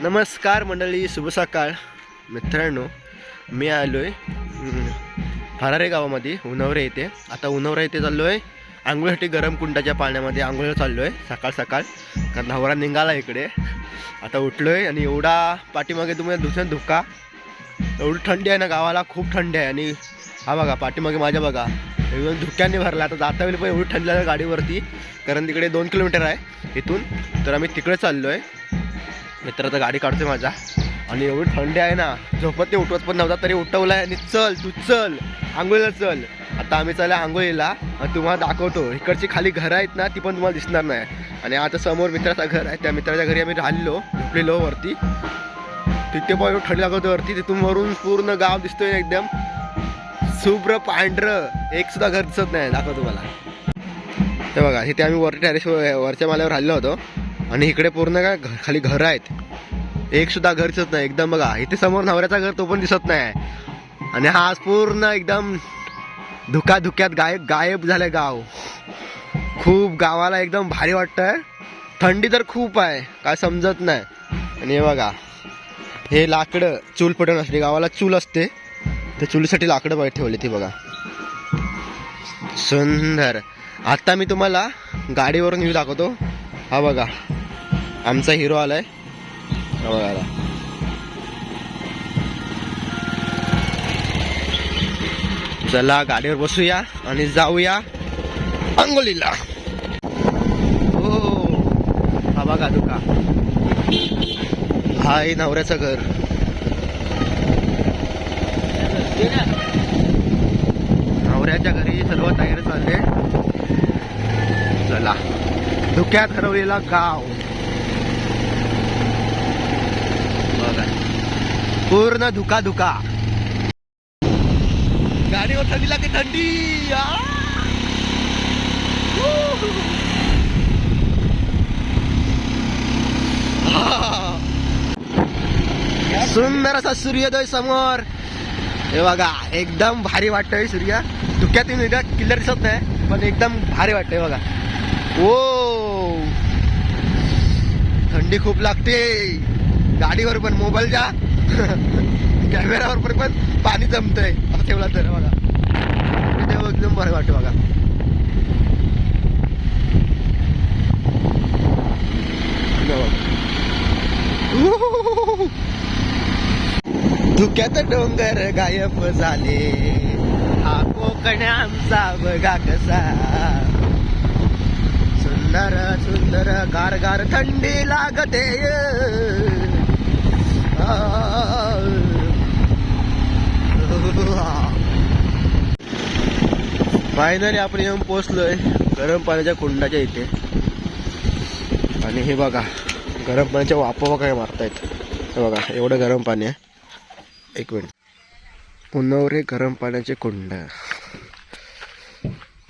नमस्कार मंडळी शुभ सकाळ. मित्रांनो मी आलो आहे फरारे गावामध्ये उनवरे येथे. आता उनवरा येथे चाललो आहे आंघोळीसाठी गरम कुंडाच्या पाण्यामध्ये आंघोळीला चाललो आहे सकाळ सकाळ. कारण नवरा निघाला इकडे. आता उठलो आहे आणि एवढा पाठीमागे तुम्हाला दुसऱ्या धुका. एवढी थंडी आहे ना गावाला खूप थंडी आहे. आणि हा बघा पाठीमागे माझ्या बघा. एकदम धुक्याने भरला आता जाता येईल पण एवढी थंडी लागली गाडीवरती. कारण तिकडे दोन किलोमीटर आहे इथून. तर आम्ही तिकडे चाललो आहे मित्र तर गाडी काढतोय माझा. आणि एवढी थंडी आहे ना झोपत ते उठवत पण नव्हता तरी उठवलाय आणि चल तू चल आंघोळीला चल. आता आम्ही चला आंघोळीला आणि तुम्हाला दाखवतो. इकडची खाली घरं आहेत ना ती पण तुम्हाला दिसणार नाही. आणि आता समोर मित्राचं घर आहे त्या मित्राच्या घरी आम्ही राहिलो झोपलेलो वरती. तिथे पण एवढं थंडी लागवतो वरती तिथून वरून पूर्ण गाव दिसतोय एकदम. शुभ्र पांढरं. एक सुद्धा घर दिसत नाही दाखव तुम्हाला. हे बघा इथे आम्ही वरती टॅरेस वरच्या माल्यावर राहिलो होतो. आणि इकडे पूर्ण काय घ- खाली घरं आहेत. एक सुद्धा घर दिसत नाही. एकदम बघा इथे समोर नवऱ्याचा घर तो पण दिसत नाही. आणि हा आज पूर्ण एकदम धुका धुक्यात गायब गायब झालंय गाव. खूप गावाला एकदम भारी वाटतंय. थंडी तर खूप आहे काय समजत नाही. आणि हे बघा हे लाकडं चूल पटवून असते गावाला चूल असते. तर चुलीसाठी लाकडं पाहिजे ठेवले ती बघा. सुंदर. आता मी तुम्हाला गाडीवरून व्ह्यू दाखवतो. हा बघा आमचा हिरो आलाय. हा चला गाडीवर बसूया आणि जाऊया अंगोलीला हो. हा बघा दुका. हा आहे नवऱ्याचं घर. नवऱ्याच्या घरी सर्व तयारी चालले. चला धुक्यात हरवलेला गाव बघा पूर्ण धुका धुका गाडीवर थंडी. लागते थंडी सुंदर असा सूर्योदय समोर. हे बघा एकदम भारी वाटतंय सूर्य. धुक्यात येऊन किल्लर दिसत नाही पण एकदम भारी वाटतंय बघा. ओ! थंडी खूप लागते. गाडीवर पण मोबाईलच्या कॅमेरावर पण पण पाणी जमतंय. असं ठेवला तर बघा. तेव्हा एकदम बरं वाटतं बघा. धुक्यात डोंगर गायब झाले. हा कोकण आमचा बघा कसा. सुंदर सुंदर गार गार थंडी लागते फायनली आपण येऊन पोचलोय गरम पाण्याच्या कुंडाच्या इथे. आणि हे बघा गरम पाण्याच्या वापवा काय मारतायत. हे बघा एवढं गरम पाणी आहे. एक मिनिट. उन्हावर हे गरम पाण्याचे कुंड.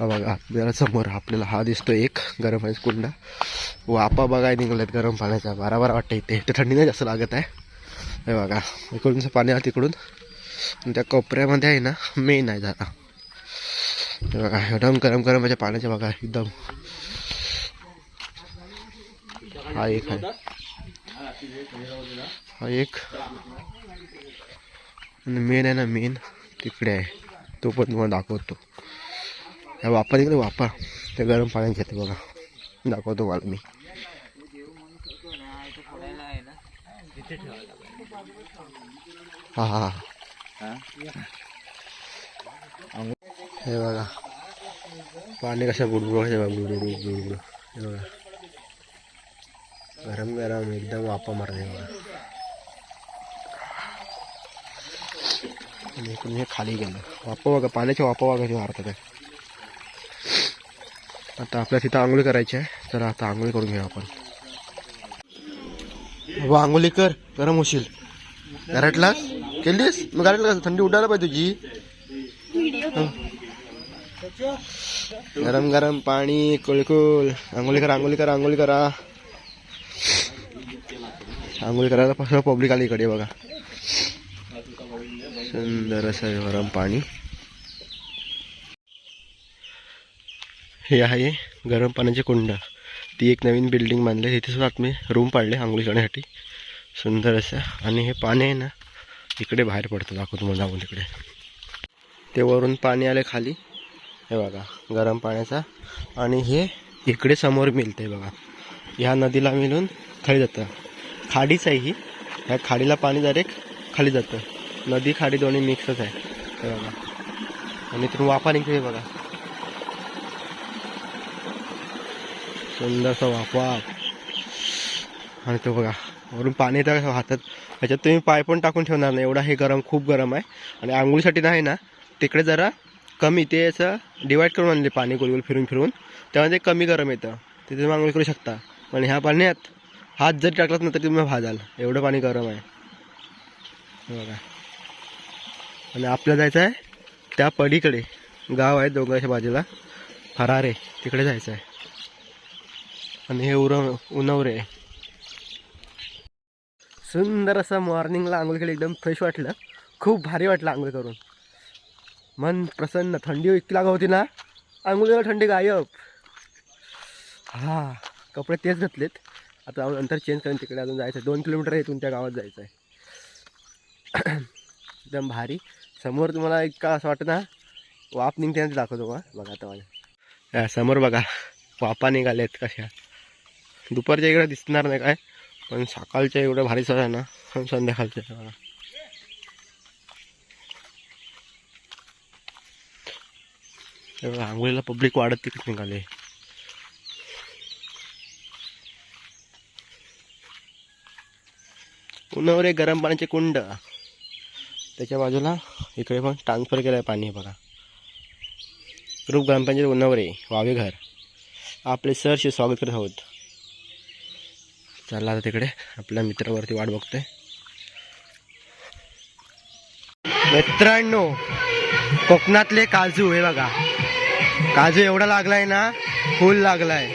हा बघा आपल्याला समोर आपल्याला हा दिसतो एक गरम पाण्याचा कुंड. वापा बघाय निघाल्यात गरम पाण्याचा. बारा बारा वाटतं इथे. इथे थंडी नाही जास्त लागत आहे. हे बघा इकडूनचं पाणी आहे तिकडून. आणि त्या कोपऱ्यामध्ये आहे ना मेन आहे जरा. हे बघा एकदम गरम गरम म्हणजे पाण्याच्या बघा एकदम. हा एक आहे. हा एक. आणि मेन आहे ना मेन तिकडे आहे. तो पण तुम्हाला दाखवतो. ह्या वापा तिकडे ते गरम पाण्यात घेते बघा. दाखवतो मला मी. हा हा. हा? हे बघा. पाणी कसं बुडबुड हे बघा बुडबुड बुडबुड हे बघा. गरम गरम एकदम वापा मारते बघा. इकडून हे खाली गेलं. वापा बघा पाण्याच्या वापा बघा कशी मारतात आहे. आता आपल्या तिथं आंघोळी करायची आहे. तर आता आंघोळी करून घेऊ आपण. बाबा आंघोळी कर. गरम होशील. घराटला केलीस? मग घरातला थंडी उडायला पाहिजे तुझी गरम गरम पाणी कुळकुल आंघोळी करा आंघोळी करा आंघोळी करा. आंघोळी करायला पब्लिक आली इकडे बघा. सुंदर असं गरम पाणी. हे आहे गरम पाण्याचे कुंड. ती एक नवीन बिल्डिंग बांधली तिथे सुद्धा मी रूम पाडले आंघोळी करण्यासाठी सुंदर असं. आणि हे पाणी आहे ना इकडे बाहेर पडतं दाखवतो तुम्हाला जाऊन तिकडे. ते वरून पाणी आले खाली. हे बघा गरम पाण्याचा. आणि हे इकडे समोर मिळते बघा. ह्या नदीला मिळून खाली जातं. खाडीच आहे ही. ह्या खाडीला पाणी डायरेक्ट खाली जातं. नदी खाडी दोन्ही मिक्सच आहे. हे बघा. आणि इथून वाफा निघते बघा. सुंदरसा वाफा. आणि तो बघा वरून पाणी तर हातात? त्याच्यात तुम्ही पाय पण टाकून ठेवणार नाही. एवढा हे गरम खूप गरम आहे. आणि आंघोळीसाठी नाही ना तिकडे जरा कमी ते असं डिवाईड करून आणले पाणी गोल गोल फिरून फिरून. त्यामध्ये कमी गरम येतं. ते तुम्ही आंघोळी करू शकता. पण ह्या पाण्यात हात जरी टाकलात ना तरी तुम्ही भाजाल. एवढं पाणी गरम आहे. बघा. आणि आपलं जायचं आहे त्या पडीकडे गाव आहे दोघांच्या बाजूला. फरारे. तिकडे जायचं आहे. आणि हे उर उनवरे. आहे सुंदर असं मॉर्निंगला आंघोळ केली एकदम फ्रेश वाटलं. खूप भारी वाटलं आंघोळ करून. मन प्रसन्न थंडी इतकी लागत होती ना. आंघोळीला थंडी गायब. हा कपडे तेच घातलेत. आता आपण नंतर चेंज करून तिकडे. अजून जायचं आहे. दोन किलोमीटर इथून त्या गावात जायचं आहे एकदम भारी. समोर तुम्हाला इतका असं वाटतं ना वाफ निघते दाखवतो का बघा आता माझ्या या समोर बघा. वापा निघाल्यात कशा. दुपारच्या इकडे दिसणार नाही काय? पण सकाळच्या एवढं भारी सर आहे ना संध्याकाळच्या बघा. आंघोळीला पब्लिक वाढत तिकडे निघाले. उन्हावर गरम पाण्याचे कुंड. त्याच्या बाजूला इकडे पण ट्रान्सफर केलं आहे पाणी हे बघा. ग्रुप ग्रामपंचायत उन्हावरे वावे घर आपले सरशी स्वागत करत आहोत. चालला आता तिकडे. आपल्या मित्रावरती वाट बघतोय. मित्रांनो कोकणातले काजू हे बघा. काजू एवढा लागलाय ना फुल लागलाय.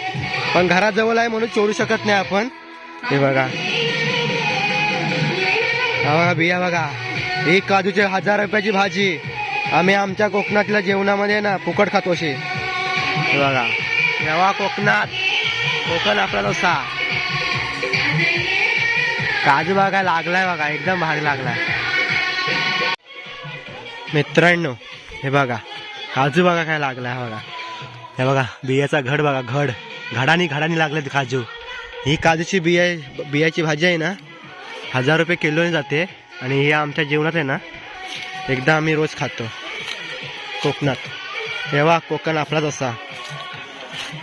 पण घराजवळ आहे म्हणून चोरू शकत नाही आपण. हे बघा. हा बघा बिया बघा. एक काजूचे हजार रुपयाची भाजी. आम्ही आमच्या कोकणातल्या जेवणामध्ये ना फुकट खातो अशी. हे बघा. तेव्हा कोकणात? कोकण आपला तसा काजू बघा लागलाय बघा एकदम भारी लागलाय. मित्रांनो हे बघा काजू बघा काय लागलाय बघा. हे बघा बियाचा घड बघा घड. घडानी घडानी लागलेत काजू. ही काजूची बिया बियाची भाजी आहे ना हजार रुपये किलोने जाते आणि हे आमच्या जेवणात आहे ना एकदा आम्ही रोज खातो. कोकणात. तेव्हा कोकण आपलाच असा.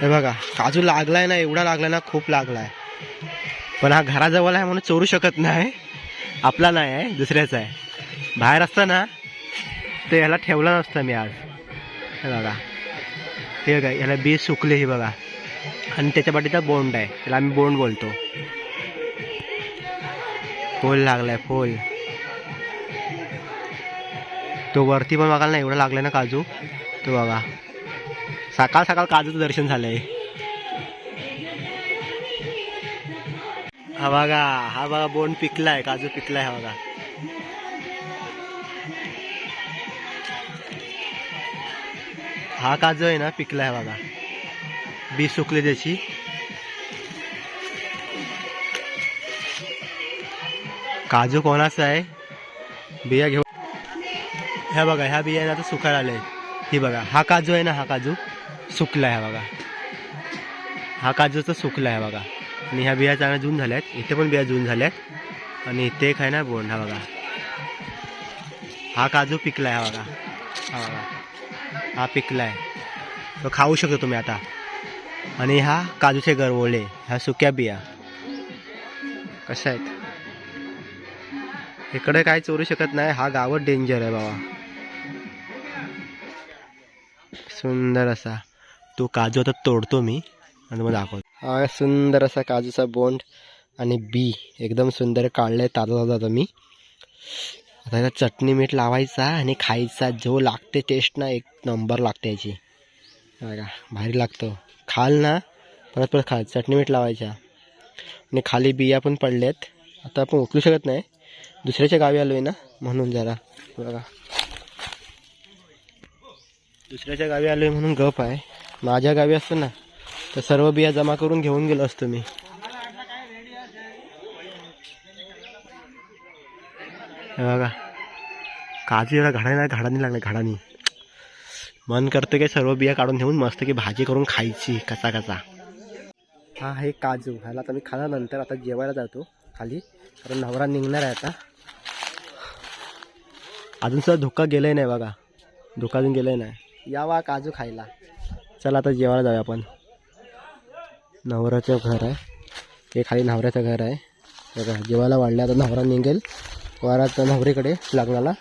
हे बघा काजू लागलाय ना एवढा लागलाय ना खूप लागलाय. पण हा घराजवळ आहे म्हणून चोरू शकत नाही. आपला नाही आहे दुसऱ्याचा आहे. बाहेर असताना ते ह्याला ठेवलं नसतं मी आज. हे बघा. हे बघा ह्याला बी सुकले हे बघा. आणि त्याच्या पाठीचा बोंड आहे. त्याला आम्ही बोंड बोलतो. फोल लागलाय फोल. तो वरती पण बघाल ना एवढा लागलाय ना काजू. तो बघा. सकाळ सकाळ काजूचं दर्शन झालंय. हा बघा हा बघा बोंड पिकलाय काजू पिकलाय हा बघा. हा काजू आहे ना पिकलाय बघा. बी सुकले त्याची. काजू कोणाचा आहे? बिया घेऊ. ह्या बघा ह्या बिया ना आता सुकायला आले ही बघा हा काजू आहे ना हा काजू सुकला आहे बघा. हा काजूचा सुकला आहे बघा. आणि ह्या बिया चांगल्या जून झाल्या आहेत इथे पण बिया जून आहेत आणि इथे एक आहे ना बोंड हा बघा. हा काजू पिकला आहे हा बघा. हा बघा. हा पिकला आहे तो खाऊ शकतो तुम्ही आता. आणि हा काजूचे गरवोळे ह्या सुक्या बिया. कशा आहेत? इकडे काय चोरू शकत नाही. हा गावत डेंजर आहे बाबा. सुंदर असा. तो काजू आता तोडतो मी. आणि मग दाखवतो. हा सुंदर असा काजूचा बोंड आणि बी एकदम सुंदर काढलाय ताजा ताजा मी आता याला चटणी मीठ लावायचा आणि खायचा. जो लागते टेस्ट ना एक नंबर लागते याची. बघा भारी लागतो. खाल ना परत परत खाल चटणी मीठ लावायच्या आणि खाली बिया पण पडल्यात आता आपण उचलू शकत नाही. दुसऱ्याच्या गावी आलो आहे ना म्हणून जरा. बघा. दुसऱ्याच्या गावी आलो आहे म्हणून गप आहे. माझ्या गावी असतो ना तर सर्व बिया जमा करून घेऊन गेलो असतो मी. बघा. काजूला एवढा घडानी घडानी लागला घडानी मन करतं की सर्व बिया काढून ठेवून मस्त की भाजी करून खायची कसा कसा. हा आहे काजू. ह्याला आता मी खाल्यानंतर आता जेवायला जातो खाली. कारण नवरा निघणार आहे आता. अजून सुद्धा धोका गेलंय नाही बघा. धोका अजून गेलंय नाही. यावा काजू खायला. चला आता जेवायला जाऊया आपण. नवऱ्याचं घर आहे. हे खाली नवऱ्याचं घर आहे. बघा जेवायला वाढलं आता नवरा निघेल. वारात नवरीकडे लग्नाला.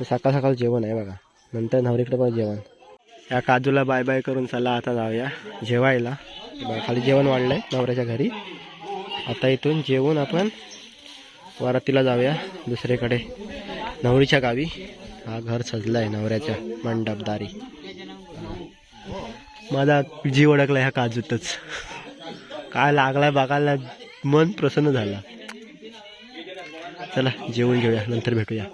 तर सकाळ सकाळ जेवण आहे बघा. नंतर नवरीकडे पण जेवण. या काजूला बाय बाय करून चला आता जाऊया जेवायला. बघा खाली जेवण वाढलं आहे नवऱ्याच्या घरी. आता इथून जेवून आपण वरातीला जाऊया दुसरीकडे. नवरीच्या गावी. हा घर सजला आहे नवऱ्याच्या मंडपदारी. माझा जीव अडकला ह्या काजूतच. काय लागलाय बघायला मन प्रसन्न झाला. चला जेवण घेऊया नंतर भेटूया.